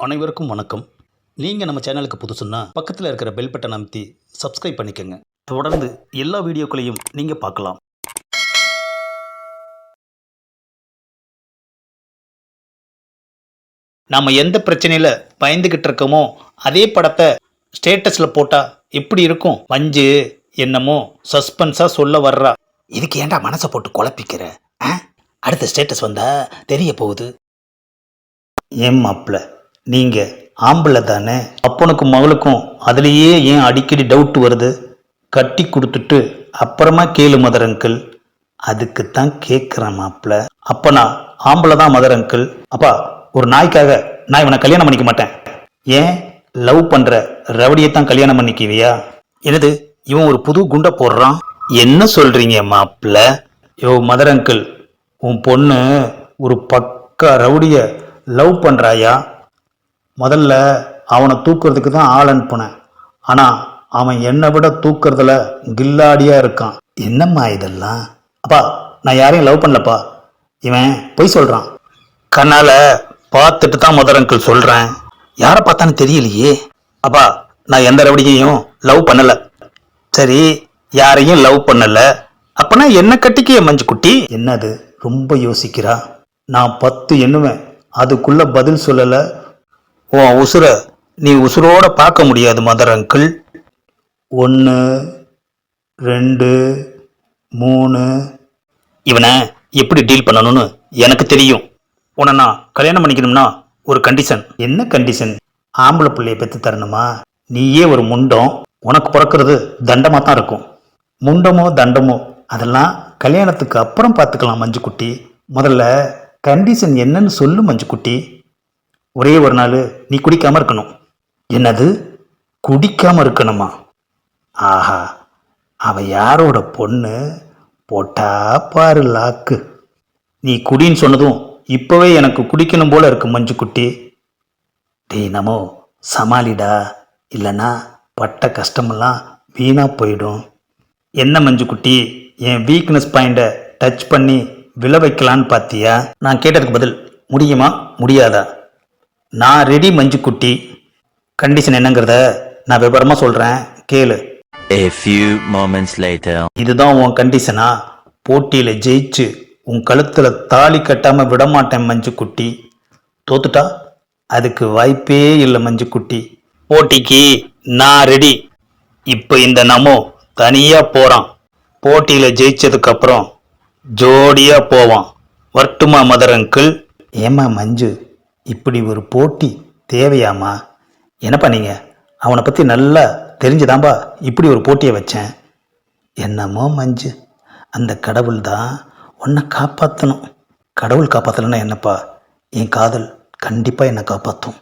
அனைவருக்கும் வணக்கம். நீங்கள் நம்ம சேனலுக்கு புதுசுன்னா பக்கத்தில் இருக்கிற பெல் பட்டன் அமைத்தி சப்ஸ்கிரைப் பண்ணிக்கோங்க. தொடர்ந்து எல்லா வீடியோக்களையும் நீங்கள் பார்க்கலாம். நாம் எந்த பிரச்சனையில் பயந்துக்கிட்டு இருக்கோமோ அதே படத்தை ஸ்டேட்டஸில் போட்டால் எப்படி இருக்கும்? வஞ்சு என்னமோ சஸ்பென்ஸாக சொல்ல வர்றா. இதுக்கு ஏன்டா மனசை போட்டு குழப்பிக்கிற? ஆ? அடுத்த ஸ்டேட்டஸ் வந்தால் தெரிய போகுது. ஏன் மாப்பிள்ள நீங்கள் ஆம்பளை தானே? அப்பனுக்கும் மகளுக்கும் அதுலேயே ஏன் அடிக்கடி டவுட் வருது? கட்டி கொடுத்துட்டு அப்புறமா கேளு மதர் அங்கிள் அதுக்கு தான் கேட்குறேன் மாப்பிள்ள அப்பனா ஆம்பளை தான் மதர் அங்கிள் அப்பா ஒரு நாய்க்காக நான் இவனை கல்யாணம் பண்ணிக்க மாட்டேன். ஏன்? லவ் பண்ணுற ரவடியை தான் கல்யாணம் பண்ணிக்குவியா? என்னது இவன் ஒரு புது குண்டை போடுறான்? என்ன சொல்றீங்க மாப்பிள்ள யோ மதர் அங்கிள் உன் பொண்ணு ஒரு பக்கா ரவுடிய லவ் பண்ணுறாயா முதல்ல அவனை தூக்குறதுக்கு தான் ஆள் அனுப்புனேன். ஆனால் அவன் என்னை விட தூக்குறதுல கில்லாடியாக இருக்கான். என்னம்மா இதெல்லாம்? அப்பா நான் யாரையும் லவ் பண்ணலப்பா. இவன் பொய் சொல்கிறான் கண்ணால் பார்த்துட்டு தான் முதல் அங்கிள் சொல்கிறேன் யாரை பார்த்தான்னு தெரியலையே. அப்பா நான் எந்த ரவடியையும் லவ் பண்ணலை. சரி யாரையும் லவ் பண்ணலை. அப்பனா என்ன கட்டிக்கு மஞ்சு குட்டி என்னது? ரொம்ப யோசிக்கிறா. நான் பத்து எண்ணுவேன். அதுக்குள்ள பதில் சொல்லலை. உன் உசுர நீ உசுரோட பார்க்க முடியாது மதர் அங்கிள் ஒன்று ரெண்டு மூணு. இவனை எப்படி டீல் பண்ணணும்னு எனக்கு தெரியும். உன்னை நான் கல்யாணம் பண்ணிக்கணும்னா ஒரு கண்டிஷன் என்ன கண்டிஷன் ஆம்பளை பிள்ளைய பெற்று தரணுமா? நீயே ஒரு முண்டம். உனக்கு பிறக்கிறது தண்டமாக தான் இருக்கும். முண்டமோ தண்டமோ அதெல்லாம் கல்யாணத்துக்கு அப்புறம் பார்த்துக்கலாம் மஞ்சுக்குட்டி. முதல்ல கண்டிஷன் என்னன்னு சொல்லு மஞ்சுக்குட்டி. ஒரே ஒரு நாள் நீ குடிக்காமல் இருக்கணும். என்னது? குடிக்காமல் இருக்கணுமா? ஆஹா அவ யாரோட பொண்ணு? போட்டா பாரு லாக்கு. நீ குடின்னு சொன்னதும் இப்போவே எனக்கு குடிக்கணும் போல இருக்கு மஞ்சுக்குட்டி. குட்டி நமோ சமாளிடா. இல்லைன்னா பட்ட கஷ்டமெல்லாம் வீணாக போயிடும். என்ன மஞ்சுக்குட்டி என் வீக்னஸ் பாயிண்டை டச் பண்ணி விழ வைக்கலான்னு பார்த்தியா நான் கேட்டதுக்கு பதில் முடியுமா? முடியாதா? நான் ரெடி மஞ்சுக்குட்டி கண்டிஷன் என்னங்கிறத நான் விவரமாக சொல்கிறேன் கேளு. A few moments later. இதுதான் உன் கண்டிஷனா போட்டியில் ஜெயிச்சு உன் கழுத்தில் தாலி கட்டாமல் விடமாட்டேன் மஞ்சுக்குட்டி தோத்துட்டா? அதுக்கு வாய்ப்பே இல்லை மஞ்சுக்குட்டி போட்டிக்கு நான் ரெடி இப்போ இந்த நமோ தனியாக போகிறான் போட்டியில் ஜெயிச்சதுக்கப்புறம் ஜோடியாக போவான். வரட்டுமா மதர் அங்கிள் ஏம்மா மஞ்சு? இப்படி ஒரு போட்டி தேவையாம்மா என்னப்பா நீங்கள் அவனை பற்றி நல்லா தெரிஞ்சுதான்பா இப்படி ஒரு போட்டியை வச்சேன். என்னமோ மஞ்சு. அந்த கடவுள் தான் உன்னை காப்பாற்றணும் கடவுள் காப்பாற்றலைன்னா என்னப்பா? என் காதல் கண்டிப்பாக என்னை காப்பாற்றும்